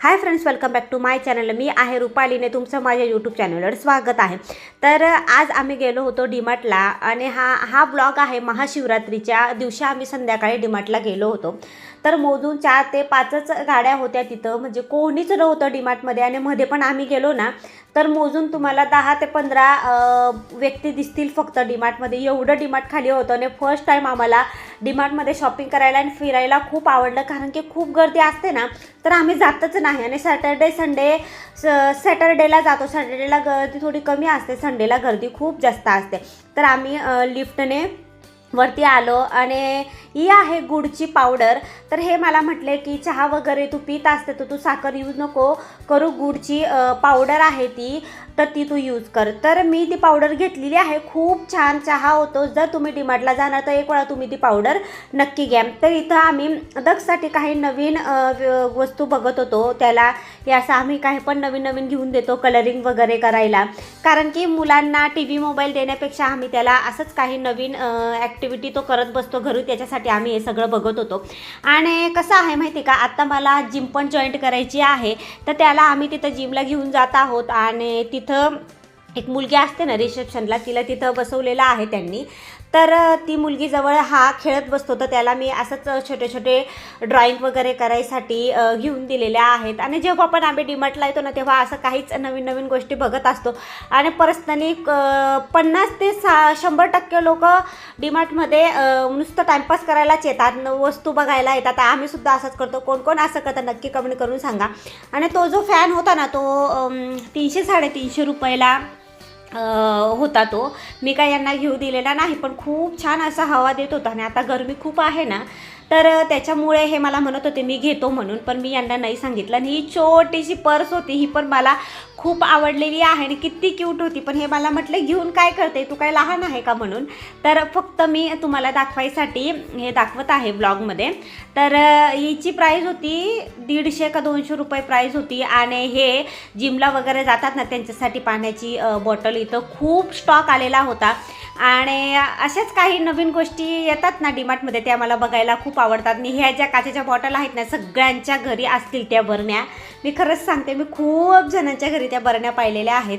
Hi friends welcome back to my channel मी आहे रुपालीने तुमचं माझ्या यूट्यूब चॅनलवर स्वागत आहे. तर आज आम्ही गेलो होतो डीमार्टला आणि हा हा ब्लॉग आहे महाशिवरात्रीच्या दिवशी आम्ही संध्याकाळी डीमार्टला गेलो होतो. तर मोजून चार ते पाचच गाड्या होत्या तिथं. म्हणजे कोणीच नव्हतं डीमार्टमध्ये आणि मध्ये पण आम्ही गेलो ना. तर मोजून तुम्हाला दहा ते पंधरा व्यक्ती दिसतील फक्त डीमार्टमध्ये. एवढं डीमार्ट खाली होतं आणि फर्स्ट टाईम आम्हाला डीमार्टमध्ये शॉपिंग करायला आणि फिरायला खूप आवडलं. कारण की खूप गर्दी असते ना तर आम्ही जातच नाही. आणि सॅटर्डे संडे सॅटर्डेला जातो. सॅटर्डेला गर्दी थोडी कमी असते. संडेला गर्दी खूप जास्त असते. तर आम्ही लिफ्टने वरती आलो आणि ही आहे गुडची पावडर. तर हे मला म्हटले की चहा वगैरे तू पित असते तर तू साखर यूज नको करू. गुडची पावडर आहे ती तर ती तू यूज कर. तर मी ती पावडर घेतलेली आहे. खूप छान चहा होतो. जर तुम्ही डिमार्टला जाणार तर एक वेळा तुम्ही ती पावडर नक्की घ्या. तर इथं आम्ही दगसाठी काही नवीन व- वस्तू बघत होतो. त्याला हे असं आम्ही काही पण नवीन नवीन घेऊन देतो कलरिंग वगैरे करायला. कारण की मुलांना टी व्ही मोबाईल देण्यापेक्षा आम्ही त्याला असंच काही नवीन ॲक्ट ॲक्टिव्हिटी तो करत बसतो. घरी त्याच्यासाठी आम्ही हे सगळं बघत होतो. आणि कसं आहे माहिती का? आत्ता मला जिम पण जॉईंट करायची आहे. तर त्याला आम्ही तिथं जिमला घेऊन जात आहोत. आणि तिथं एक मुलगी असते ना रिसेप्शनला तिला तिथं बसवलेलं आहे त्यांनी. तर ती मुलगी जवळ हा खेळत बसतो. तर त्याला मी असंच छोटे छोटे ड्रॉइंग वगैरे करायसाठी घेऊन दिलेल्या आहेत. आणि जेव्हा पण आम्ही डिमार्टला येतो ना तेव्हा असं काहीच नवीन नवीन गोष्टी बघत असतो. आणि पर्सनली पन्नास ते सा शंभर टक्के लोक डिमार्टमध्ये नुसतं टाईमपास करायलाच येतात. वस्तू बघायला येतात. आम्हीसुद्धा असंच करतो. कोण कोण असं करतं नक्की कमेंट करून सांगा. आणि तो जो फॅन होता ना तो तीनशे साडेतीनशे रुपयाला होता तो. मी काय यांना घेऊ दिलेला नाही पण खूप छान असा हवा देत होता आणि आता गरमी खूप आहे ना तर त्याच्यामुळे हे मला म्हणत होते मी घेतो म्हणून. पण मी यांना नाही सांगितलं आणि ही छोटीशी पर्स होती ही पण मला खूप आवडलेली आहे आणि किती क्यूट होती. पण हे मला म्हटलं घेऊन काय करते? तू काय लहान आहे का म्हणून? तर फक्त मी तुम्हाला दाखवायसाठी हे दाखवत आहे ब्लॉगमध्ये तर हिची प्राईज होती दीडशे का दोनशे रुपये प्राईज होती. आणि हे जिमला वगैरे जातात ना त्यांच्यासाठी पाण्याची बॉटल इथं खूप स्टॉक आलेला होता. आणि अशाच काही नवीन गोष्टी येतात ना डीमार्टमध्ये त्या मला बघायला खूप आवडतात. आणि ह्या ज्या काचेच्या बॉटल आहेत ना सगळ्यांच्या घरी असतील त्या भरण्या मी खरंच सांगते मी खूप जणांच्या घरी त्या बरण्या पाहिलेल्या आहेत.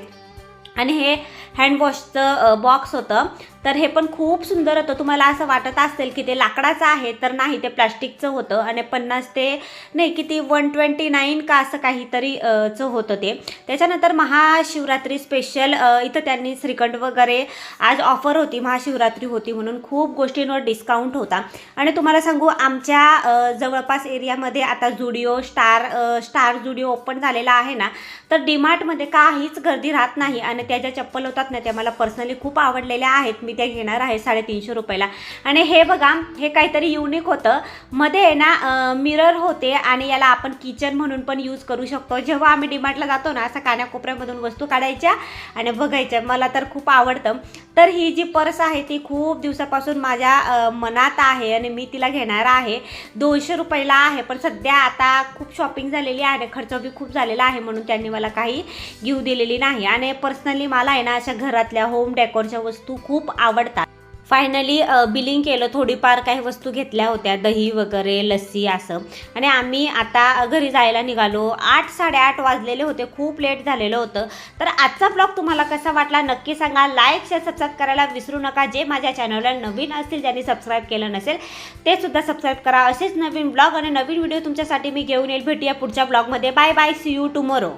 आणि हे हँडवॉशचं बॉक्स होतं. तर हे पण खूप सुंदर होतं. तुम्हाला असं वाटत असेल की ते लाकडाचं आहे तर नाही ते प्लास्टिकचं होतं आणि पन्नास ते नाही किती वन ट्वेंटी नाईन का असं काहीतरी चं होतं ते. त्याच्यानंतर महाशिवरात्री स्पेशल इथं त्यांनी श्रीखंड वगैरे आज ऑफर होती महाशिवरात्री होती म्हणून खूप गोष्टींवर डिस्काउंट होता. आणि तुम्हाला सांगू आमच्या जवळपास एरियामध्ये आता Zudio star star Zudio open झालेला आहे ना तर डीमार्टमध्ये काहीच गर्दी राहत नाही आणि त्या ज्या चप्पल होतात ना त्या मला पर्सनली खूप आवडलेल्या आहेत. मी मी त्या घेणार आहे साडेतीनशे रुपयाला. आणि हे बघा हे काहीतरी युनिक होतं. मध्ये आहे ना मिरर होते आणि याला आपण किचन म्हणून पण यूज करू शकतो. जेव्हा आम्ही डिमार्टला जातो ना असं कान्याकोपऱ्यामधून वस्तू काढायच्या आणि बघायच्या. मला तर खूप आवडतं. तर ही जी पर्स आहे ती खूप दिवसापासून माझ्या मनात आहे आणि मी तिला घेणार आहे. दोनशे रुपयाला आहे पण सध्या आता खूप शॉपिंग झालेली आहे आणि खर्च बी खूप झालेला आहे म्हणून त्यांनी मला काही घेऊ दिलेली नाही. आणि पर्सनली मला आहे ना अशा घरातल्या होम डेकोरच्या वस्तू खूप आवडतात. फायनली बिलिंग केलं थोडीफार काही वस्तू घेतल्या होत्या दही वगैरे लस्सी असं. आणि आम्ही आता घरी जायला निघालो. आठ साडेआठ वाजलेले होते खूप लेट झालेलं होतं. तर आजचा ब्लॉग तुम्हाला कसा वाटला नक्की सांगा. लाईक शेअर सबस्क्राईब करायला विसरू नका. जे माझ्या चॅनलला नवीन असतील ज्यांनी सबस्क्राईब केलं नसेल ते सुद्धा सबस्क्राईब करा. असेच नवीन ब्लॉग आणि नवीन व्हिडिओ तुमच्यासाठी मी घेऊन येईल. भेटूया पुढच्या ब्लॉगमध्ये bye bye see you tomorrow